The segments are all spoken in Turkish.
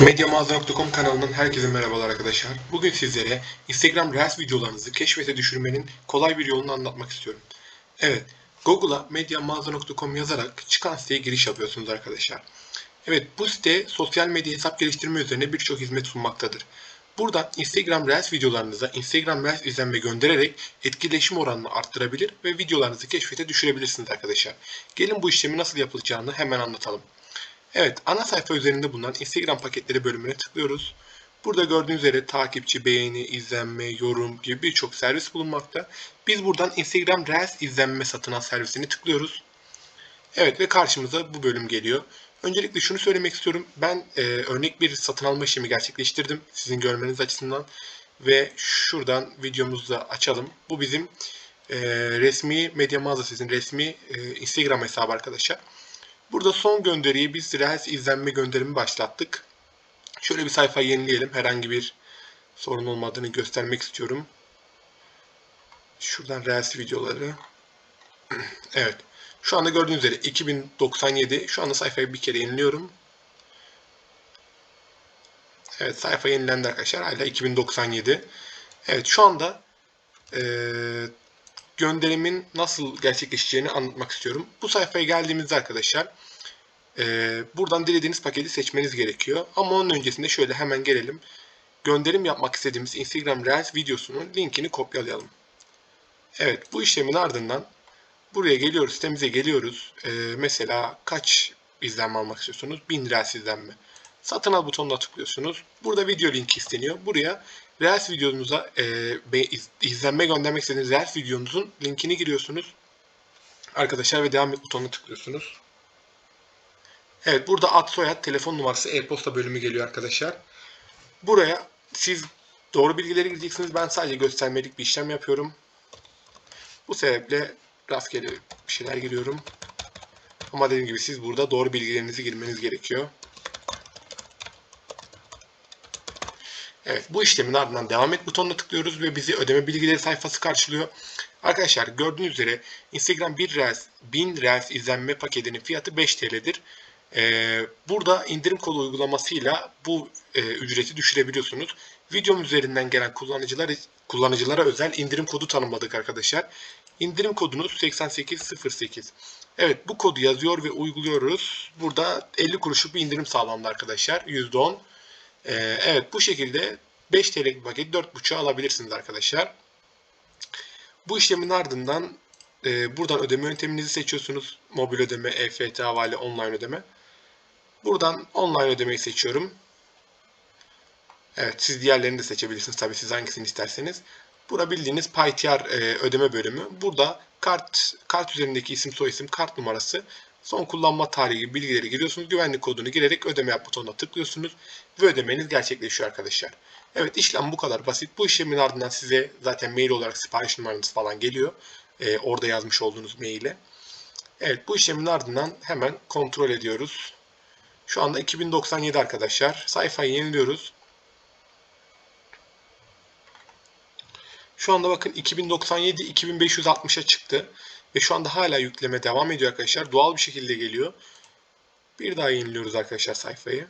Medyamağaza.com kanalından herkese merhabalar arkadaşlar. Bugün sizlere Instagram Reels videolarınızı keşfete düşürmenin kolay bir yolunu anlatmak istiyorum. Evet, Google'a medyamağaza.com yazarak çıkan siteye giriş yapıyorsunuz arkadaşlar. Evet, bu site sosyal medya hesap geliştirme üzerine birçok hizmet sunmaktadır. Buradan Instagram Reels videolarınıza Instagram Reels izlenme göndererek etkileşim oranını arttırabilir ve videolarınızı keşfete düşürebilirsiniz arkadaşlar. Gelin bu işlemi nasıl yapılacağını hemen anlatalım. Evet, ana sayfa üzerinde bulunan Instagram paketleri bölümüne tıklıyoruz. Burada gördüğünüz üzere takipçi, beğeni, izlenme, yorum gibi birçok servis bulunmakta. Biz buradan Instagram Reels izlenme satın al servisini tıklıyoruz. Evet ve karşımıza bu bölüm geliyor. Öncelikle şunu söylemek istiyorum. Ben e, örnek bir satın alma işlemi gerçekleştirdim. Sizin görmeniz açısından. Ve şuradan videomuzu da açalım. Bu bizim e, resmi medya mağazasının resmi e, Instagram hesabı arkadaşlar. Burada son gönderiyi biz Reels izlenme gönderimi başlattık. Şöyle bir sayfayı yenileyelim. Herhangi bir sorun olmadığını göstermek istiyorum. Şuradan Reels videoları. evet. Şu anda gördüğünüz üzere 2097. Şu anda sayfayı bir kere yeniliyorum. Evet sayfa yenilendi arkadaşlar. Hala 2097. Evet şu anda eee gönderimin nasıl gerçekleşeceğini anlatmak istiyorum. Bu sayfaya geldiğimizde arkadaşlar e, buradan dilediğiniz paketi seçmeniz gerekiyor. Ama onun öncesinde şöyle hemen gelelim. Gönderim yapmak istediğimiz Instagram Reels videosunun linkini kopyalayalım. Evet bu işlemin ardından buraya geliyoruz, sitemize geliyoruz. E, mesela kaç izlenme almak istiyorsunuz? 1000 Reels izlenme. Satın al butonuna tıklıyorsunuz. Burada video linki isteniyor. Buraya Reels videonuza e, izlenme göndermek istediğiniz Reels videonuzun linkini giriyorsunuz. Arkadaşlar ve devam et butonuna tıklıyorsunuz. Evet burada ad soyad telefon numarası e-posta bölümü geliyor arkadaşlar. Buraya siz doğru bilgileri gireceksiniz. Ben sadece göstermelik bir işlem yapıyorum. Bu sebeple rastgele bir şeyler giriyorum. Ama dediğim gibi siz burada doğru bilgilerinizi girmeniz gerekiyor. Evet bu işlemin ardından devam et butonuna tıklıyoruz ve bizi ödeme bilgileri sayfası karşılıyor. Arkadaşlar gördüğünüz üzere Instagram 1 Reels 1000 Reels izlenme paketinin fiyatı 5 TL'dir. Ee, burada indirim kodu uygulamasıyla bu e, ücreti düşürebiliyorsunuz. Videom üzerinden gelen kullanıcılar kullanıcılara özel indirim kodu tanımladık arkadaşlar. İndirim kodunuz 8808. Evet bu kodu yazıyor ve uyguluyoruz. Burada 50 kuruşluk bir indirim sağlandı arkadaşlar. %10. Ee, evet bu şekilde 5 TL'lik paket 4.5'a alabilirsiniz arkadaşlar. Bu işlemin ardından e, buradan ödeme yönteminizi seçiyorsunuz. Mobil ödeme, EFT, havale, online ödeme. Buradan online ödemeyi seçiyorum. Evet siz diğerlerini de seçebilirsiniz tabii siz hangisini isterseniz. Burada bildiğiniz PayTR e, ödeme bölümü. Burada kart kart üzerindeki isim soyisim kart numarası son kullanma tarihi bilgileri giriyorsunuz. Güvenlik kodunu girerek ödeme yap butonuna tıklıyorsunuz ve ödemeniz gerçekleşiyor arkadaşlar. Evet işlem bu kadar basit. Bu işlemin ardından size zaten mail olarak sipariş numaranız falan geliyor. Ee, orada yazmış olduğunuz maile. Evet bu işlemin ardından hemen kontrol ediyoruz. Şu anda 2097 arkadaşlar. Sayfayı yeniliyoruz. Şu anda bakın 2097 2560'a çıktı. Ve şu anda hala yükleme devam ediyor arkadaşlar. Doğal bir şekilde geliyor. Bir daha yeniliyoruz arkadaşlar sayfayı.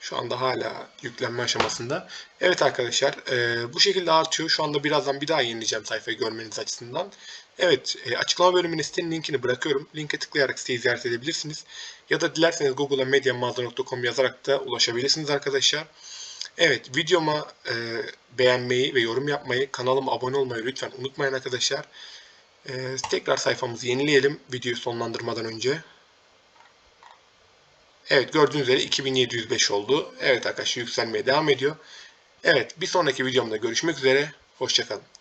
Şu anda hala yüklenme aşamasında. Evet arkadaşlar e, bu şekilde artıyor. Şu anda birazdan bir daha yenileyeceğim sayfayı görmeniz açısından. Evet e, açıklama bölümüne sitenin linkini bırakıyorum. Linke tıklayarak siteyi ziyaret edebilirsiniz. Ya da dilerseniz Google'a medyamağaza.com yazarak da ulaşabilirsiniz arkadaşlar. Evet videoma e, beğenmeyi ve yorum yapmayı, kanalıma abone olmayı lütfen unutmayın arkadaşlar. E, tekrar sayfamızı yenileyelim videoyu sonlandırmadan önce. Evet gördüğünüz üzere 2705 oldu. Evet arkadaşlar yükselmeye devam ediyor. Evet bir sonraki videomda görüşmek üzere. Hoşçakalın.